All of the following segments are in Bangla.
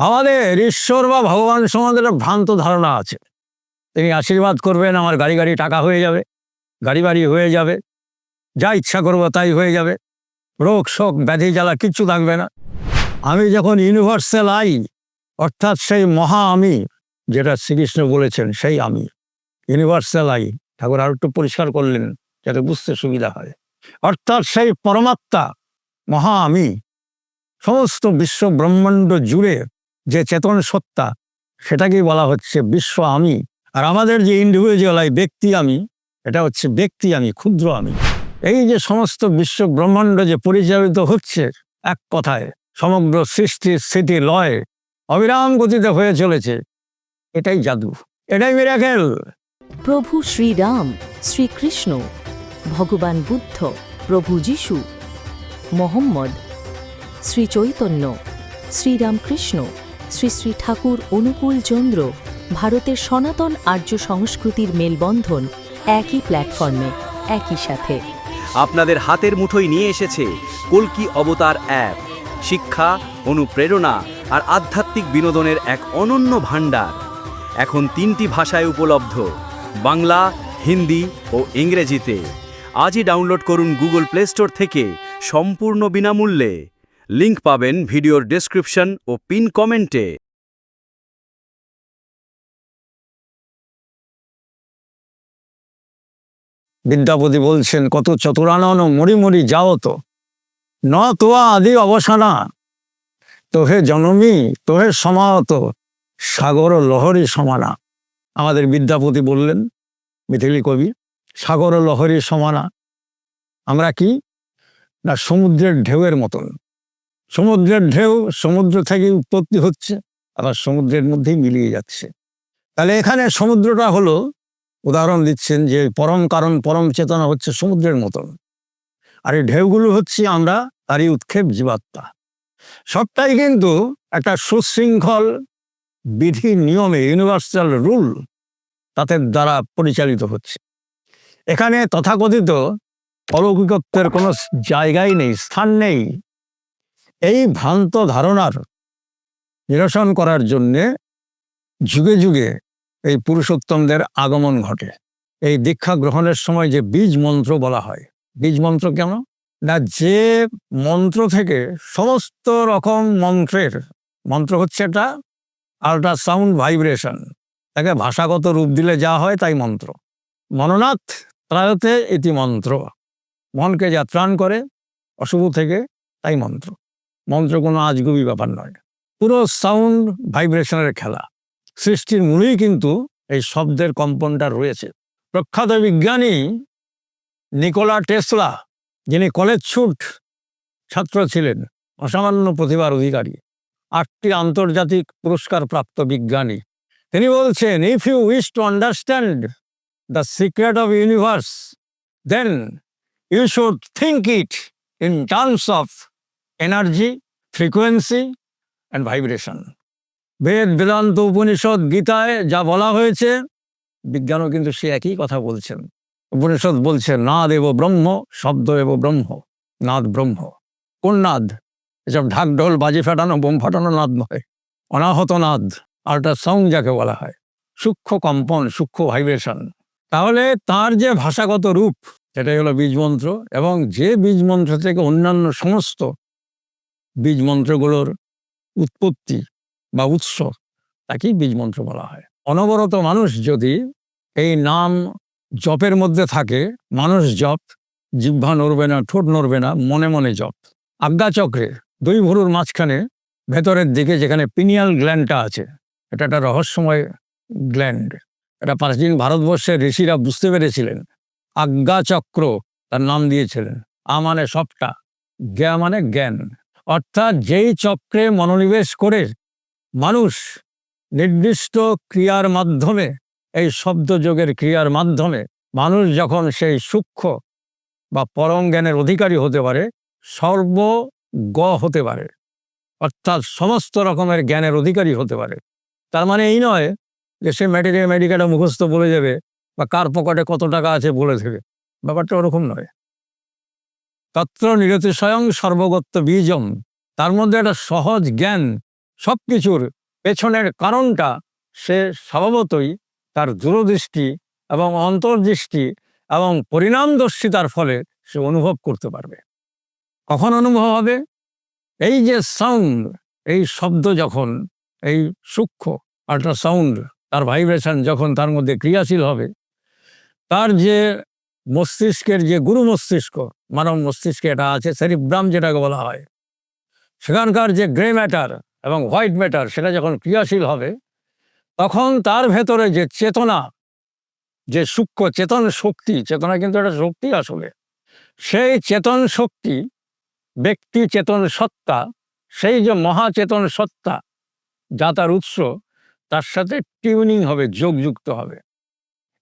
আমাদের ঈশ্বর বা ভগবান সম্বন্ধে একটা ভ্রান্ত ধারণা আছে। তিনি আশীর্বাদ করবেন, আমার গাড়ি গাড়ি টাকা হয়ে যাবে, গাড়ি বাড়ি হয়ে যাবে, যা ইচ্ছা করব তাই হয়ে যাবে, রোগ, শোক, ব্যাধি, জ্বালা, কিচ্ছু থাকবে না। আমি যখন ইউনিভার্সাল আই অর্থাৎ সেই মহা আমি, যেটা শ্রীকৃষ্ণ বলেছেন, সেই আমি ইউনিভার্সাল আই ঠাকুর আর একটু পরিষ্কার করলেন, যাতে বুঝতে সুবিধা হয়। অর্থাৎ সেই পরমাত্মা, মহা আমি, সমস্ত বিশ্ব ব্রহ্মাণ্ড জুড়ে যে চেতন সত্তা, সেটাকেই বলা হচ্ছে বিশ্ব আমি। আর আমাদের যে ইন্ডিভিজুয়াল আই ব্যক্তি আমি, এটা হচ্ছে ব্যক্তি আমি, ক্ষুদ্র আমি। এই যে সমস্ত বিশ্ব ব্রহ্মাণ্ড যে পরিচালিত হচ্ছে এক কথায়, সমগ্র সৃষ্টি, স্থিতি, লয় অবিরাম গতিতে হয়ে চলেছে, এটাই জাদু, এটাই মিরাকেল প্রভু শ্রীরাম, শ্রীকৃষ্ণ, ভগবান বুদ্ধ, প্রভু যিশু, মোহাম্মদ শ্রী চৈতন্য শ্রীরামকৃষ্ণ। শ্রী শ্রী ঠাকুর অনুকূল চন্দ্র, ভারতের সনাতন আর্য সংস্কৃতির মেলবন্ধন একই প্ল্যাটফর্মে একই সাথে। আপনাদের হাতের মুঠোয় নিয়ে এসেছে কল্কি অবতার অ্যাপ। শিক্ষা, অনুপ্রেরণা আর আধ্যাত্মিক বিনোদনের এক অনন্য ভাণ্ডার। এখন তিনটি ভাষায় উপলব্ধ, বাংলা, হিন্দি ও ইংরেজিতে। আজই ডাউনলোড করুন গুগল প্লে স্টোর থেকে সম্পূর্ণ বিনামূল্যে। লিংক পাবেন ভিডিওর ডেসক্রিপশন ও পিন কমেন্টে বিদ্যাপতি বলছেন, কত চতুরানন মরি মরি যাও তো। ন তোয়া আদি অবসানা। তোহে জনমী, তোহে সমাহত। সাগর লহরী সমানা। আমাদের বিদ্যাপতি বললেন, মিথিলি কবি, সাগর লহরী সমানা। আমরা কি? না সমুদ্রের ঢেউয়ের মতন। সমুদ্রের ঢেউ সমুদ্র থেকে উৎপত্তি হচ্ছে, আবার সমুদ্রের মধ্যেই মিলিয়ে যাচ্ছে। তাহলে এখানে সমুদ্রটা হলো, উদাহরণ দিচ্ছেন যে পরম কারণ, পরম চেতনা হচ্ছে সমুদ্রের মতন। আর এই ঢেউগুলো হচ্ছে আমরা, তারই উৎক্ষেপ জীবাত্মা। সবটাই কিন্তু একটা সুশৃঙ্খল বিধি, নিয়মে ইউনিভার্সাল রুল তাদের দ্বারা পরিচালিত হচ্ছে। এখানে তথাকথিত অলৌকিকত্বের কোনো জায়গাই নেই, স্থান নেই। এই ভ্রান্ত ধারণার নিরসন করার জন্যে যুগে যুগে এই পুরুষোত্তমদের আগমন ঘটে। এই দীক্ষা গ্রহণের সময় যে বীজ মন্ত্র বলা হয়, বীজ মন্ত্র কেন? না, যে মন্ত্র থেকে সমস্ত রকম মন্ত্রের, মন্ত্র হচ্ছে এটা আল্ট্রাসাউন্ড ভাইব্রেশন তাকে ভাষাগত রূপ দিলে যা হয় তাই মন্ত্র। মননাথ ত্রায়তে ইতি মন্ত্র। মনকে যা ত্রাণ করে, অশুভ থেকে তাই মন্ত্র। মন্ত্র কোনো আজগুবি ব্যাপার নয়। পুরো সাউন্ড ভাইব্রেশনের খেলা। সৃষ্টির মূলেই কিন্তু এই শব্দের কম্পনটা রয়েছে। প্রখ্যাত বিজ্ঞানী নিকোলা টেসলা, যিনি কলেজ ছুট ছাত্র ছিলেন, অসামান্য প্রতিভার অধিকারী, আটটি আন্তর্জাতিক পুরস্কার প্রাপ্ত বিজ্ঞানী। তিনি বলছেন if you wish to understand the secret of universe then you should think it in terms of energy frequency and vibration Veda, Vedanta Upanishad, গীতায় যা বলা হয়েছে, বিজ্ঞানও কিন্তু সে একই কথা বলছেন। উপনিষদ বলছে নাদ এব ব্রহ্ম শব্দ এব ব্রহ্ম, নাদ ব্রহ্ম। কোন নাদ? এসব ঢাক ঢোল, বাজি ফাটানো, বোম ফাটানো নাদ নয়। অনাহত নাদ আল্ট্রাসাউন্ড যাকে বলা হয়। সূক্ষ্ম কম্পন, সূক্ষ্ম ভাইব্রেশন। তাহলে তার যে ভাষাগত রূপ, সেটাই হলো বীজমন্ত্র এবং যে বীজমন্ত্র থেকে অন্যান্য সমস্ত বীজমন্ত্রগুলোর উৎপত্তি বা উৎস, তাকেই বীজমন্ত্র বলা হয়। অনবরত মানুষ যদি এই নাম জপের মধ্যে থাকে, মানুষ জপ, জিহ্বা নড়বে না, ঠোঁট নড়বে না, মনে মনে জপ। আজ্ঞাচক্রে দুই ভুরুর মাঝখানে ভেতরের দিকে যেখানে পিনিয়াল গ্ল্যান্ডটা আছে, এটা একটা রহস্যময় গ্ল্যান্ড। এটা প্রাচীন ভারতবর্ষের ঋষিরা বুঝতে পেরেছিলেন। আজ্ঞাচক্র তার নাম দিয়েছিলেন। আ মানে সবটা, জ্ঞা মানে জ্ঞান। অর্থাৎ যেই চক্রে মনোনিবেশ করে মানুষ নির্দিষ্ট ক্রিয়ার মাধ্যমে, এই শব্দযোগের ক্রিয়ার মাধ্যমে মানুষ যখন সেই সূক্ষ্ম বা পরম জ্ঞানের অধিকারী হতে পারে, সর্ব গ হতে পারে, অর্থাৎ সমস্ত রকমের জ্ঞানের অধিকারী হতে পারে। তার মানে এই নয় যে সে মেডিকে মেডিকেটা মুখস্থ বলে যাবে বা কার পকেটে কত টাকা আছে বলে দেবে। ব্যাপারটা ওরকম নয়। তত্র নিরতি স্বয়ং সর্বগত্য বীজম। তার মধ্যে একটা সহজ জ্ঞান সব কিছুর পেছনের কারণটা সে স্বভাবতই তার দূরদৃষ্টি এবং অন্তর্দৃষ্টি এবং পরিণামদর্শিতার ফলে সে অনুভব করতে পারবে। কখন অনুভব হবে? এই যে সাউন্ড এই শব্দ যখন, এই সূক্ষ্ম আল্ট্রাসাউন্ড তার ভাইব্রেশন যখন তার মধ্যে ক্রিয়াশীল হবে, তার যে মস্তিষ্কের যে গুরু মস্তিষ্ক, মানব মস্তিষ্কে এটা আছে সেরিব্রাম যেটাকে বলা হয়। সেখানকার যে গ্রে ম্যাটার এবং হোয়াইট ম্যাটার, সেটা যখন ক্রিয়াশীল হবে, তখন তার ভেতরে যে চেতনা, যে সূক্ষ্ম চেতন শক্তি, চেতনা কিন্তু একটা শক্তি আসলে, সেই চেতন শক্তি, ব্যক্তি চেতন সত্তা, সেই যে মহাচেতন সত্তা, যা তার উৎস, তার সাথে টিউনিং হবে, যোগযুক্ত হবে।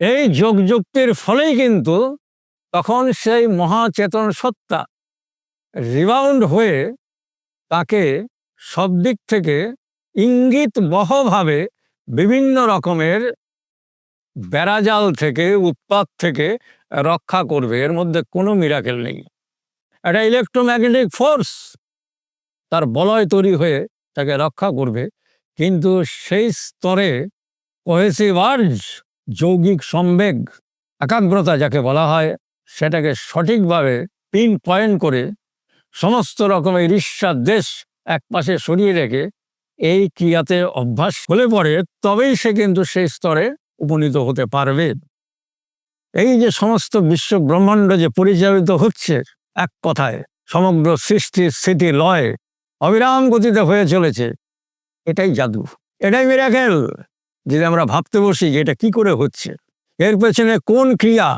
এই যোগযুক্তির ফলেই কিন্তু তখন সেই মহাচেতন সত্তা রিবাউন্ড হয়ে তাকে সব দিক থেকে ইঙ্গিত বহভাবে বিভিন্ন রকমের বেড়াজাল থেকে, উৎপাত থেকে রক্ষা করবে। এর মধ্যে কোনো মিরাকেল নেই। একটা ইলেকট্রোম্যাগনেটিক ফোর্স তার বলয় তৈরি হয়ে তাকে রক্ষা করবে। কিন্তু সেই স্তরে কোহেসিভ আর্জ যৌগিক সম্বেগ, একাগ্রতা যাকে বলা হয়, সেটাকে সঠিকভাবে পিন পয়েন্ট করে সমস্ত রকমের ঈর্ষার দেশ এক পাশে সরিয়ে রেখে এই ক্রিয়াতে অভ্যাস হলে পরে তবেই সে কিন্তু সেই স্তরে উপনীত হতে পারবে। এই যে সমস্ত বিশ্ব ব্রহ্মাণ্ড যে পরিচালিত হচ্ছে এক কথায়, সমগ্র সৃষ্টি স্থিতি লয়, অবিরাম গতিতে হয়ে চলেছে, এটাই জাদু, এটাই মিরাকেল যদি আমরা ভাবতে বসি যে এটা কি করে হচ্ছে, এর পেছনে কোন ক্রিয়া,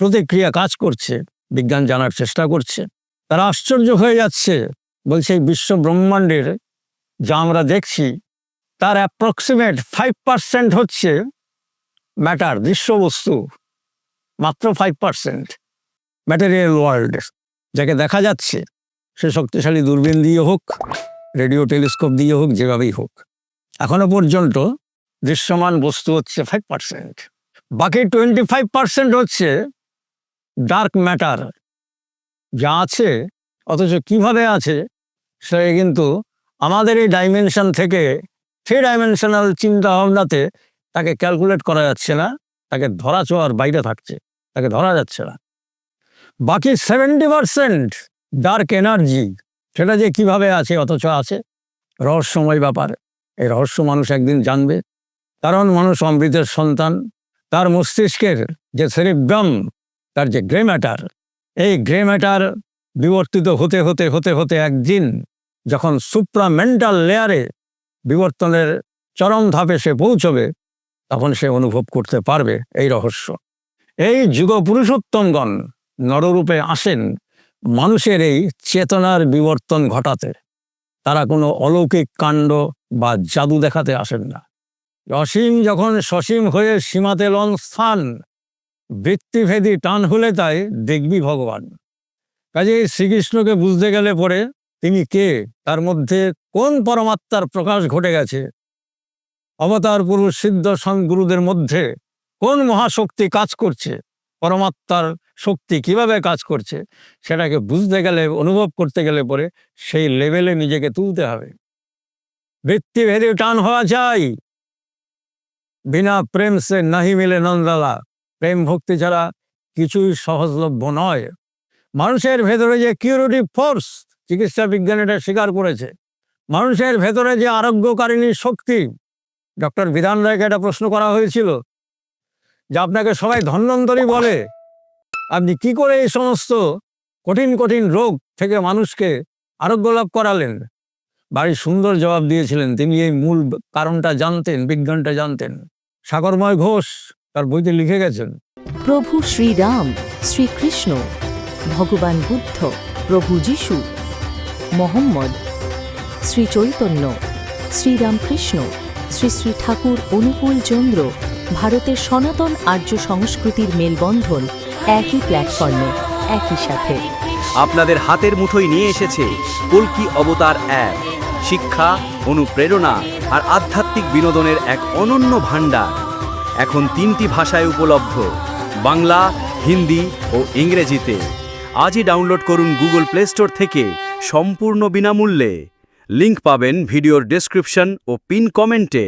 প্রতিক্রিয়া কাজ করছে, বিজ্ঞান জানার চেষ্টা করছে, তারা আশ্চর্য হয়ে যাচ্ছে, বলছে এই বিশ্ব ব্রহ্মাণ্ডের যা আমরা দেখছি, তার অ্যাপ্রক্সিমেট ফাইভ পার্সেন্ট হচ্ছে ম্যাটার দৃশ্যবস্তু, মাত্র ফাইভ পার্সেন্ট ম্যাটেরিয়াল ওয়ার্ল্ড যাকে দেখা যাচ্ছে, সে শক্তিশালী দূরবীন দিয়ে হোক রেডিও টেলিস্কোপ দিয়ে হোক, যেভাবেই হোক, এখনও পর্যন্ত দৃশ্যমান বস্তু হচ্ছে ফাইভ পার্সেন্ট বাকি টোয়েন্টি ফাইভ পার্সেন্ট হচ্ছে ডার্ক ম্যাটার যা আছে, অথচ কীভাবে আছে সে কিন্তু আমাদের এই ডাইমেনশন থেকে থ্রি ডাইমেনশনাল চিন্তা ভাবনাতে তাকে ক্যালকুলেট করা যাচ্ছে না, তাকে ধরা ছোঁয়ার বাইরে থাকছে, তাকে ধরা যাচ্ছে না। বাকি সেভেন্টি পার্সেন্ট ডার্ক এনার্জি সেটা যে কীভাবে আছে, অথচ আছে, রহস্যময় ব্যাপার। এই রহস্য মানুষ একদিন জানবে। কারণ মানুষ অমৃতের সন্তান। তার মস্তিষ্কের যে সেরিব্রাম, তার যে গ্রে ম্যাটার, এই গ্রে ম্যাটার বিবর্তিত হতে হতে হতে হতে একদিন যখন সুপ্রামেন্টাল লেয়ারে বিবর্তনের চরম ধাপে সে পৌঁছবে, তখন সে অনুভব করতে পারবে এই রহস্য। এই যুগ পুরুষোত্তমগণ নররূপে আসেন মানুষের এই চেতনার বিবর্তন ঘটাতে। তারা কোনো অলৌকিক কাণ্ড বা জাদু দেখাতে আসেন না। অসীম যখন সসীম হয়ে সীমাতে লন স্থান, বৃত্তিভেদী টান হলে তাই দেখবি ভগবান। কাজে শ্রীকৃষ্ণকে বুঝতে গেলে পরে তিনি কে, তার মধ্যে কোন পরমাত্মার প্রকাশ ঘটে গেছে, অবতার পুরুষ সিদ্ধ গুরুদের মধ্যে কোন মহাশক্তি কাজ করছে, পরমাত্মার শক্তি কীভাবে কাজ করছে, সেটাকে বুঝতে গেলে, অনুভব করতে গেলে পরে সেই লেভেলে নিজেকে তুলতে হবে। বৃত্তিভেদী টান হওয়া চাই বিনা প্রেম সে নাহি মিলে নন্দালা। প্রেম ভক্তি ছাড়া কিছুই সহজলভ্য নয়। মানুষের ভেতরে যে কিউরিটিভ ফোর্স চিকিৎসা বিজ্ঞান এটা স্বীকার করেছে। মানুষের ভেতরে যে আরোগ্যকারিণী শক্তি, ডক্টর বিধান রায়কে একটা প্রশ্ন করা হয়েছিল, যে আপনাকে সবাই ধন্বন্তরী বলে। আপনি কি করে এই সমস্ত কঠিন কঠিন রোগ থেকে মানুষকে আরোগ্য লাভ করালেন? বাড়ি সুন্দর জবাব দিয়েছিলেন, তিনি এই মূল কারণটা জানতেন, বিজ্ঞানটা জানতেন। সাগরময় ঘোষ তার বইতে লিখে গেছেন। প্রভু শ্রীরাম শ্রীকৃষ্ণ ভগবান বুদ্ধ প্রভু যিশু মোহাম্মদ শ্রী চৈতন্য শ্রীরামকৃষ্ণ শ্রী শ্রী ঠাকুর অনুকূল চন্দ্র ভারতের সনাতন আর্য সংস্কৃতির মেলবন্ধন একই প্ল্যাটফর্মে একই সাথে। আপনাদের হাতের মুঠোয় নিয়ে এসেছে কল্কি অবতার অ্যাপ শিক্ষা, অনুপ্রেরণা আর আধ্যাত্মিক বিনোদনের এক অনন্য ভাণ্ডার। এখন তিনটি ভাষায় উপলব্ধ, বাংলা, হিন্দি ও ইংরেজিতে। আজই ডাউনলোড করুন গুগল প্লে স্টোর থেকে সম্পূর্ণ বিনামূল্যে। লিংক পাবেন ভিডিওর ডেসক্রিপশন ও পিন কমেন্টে।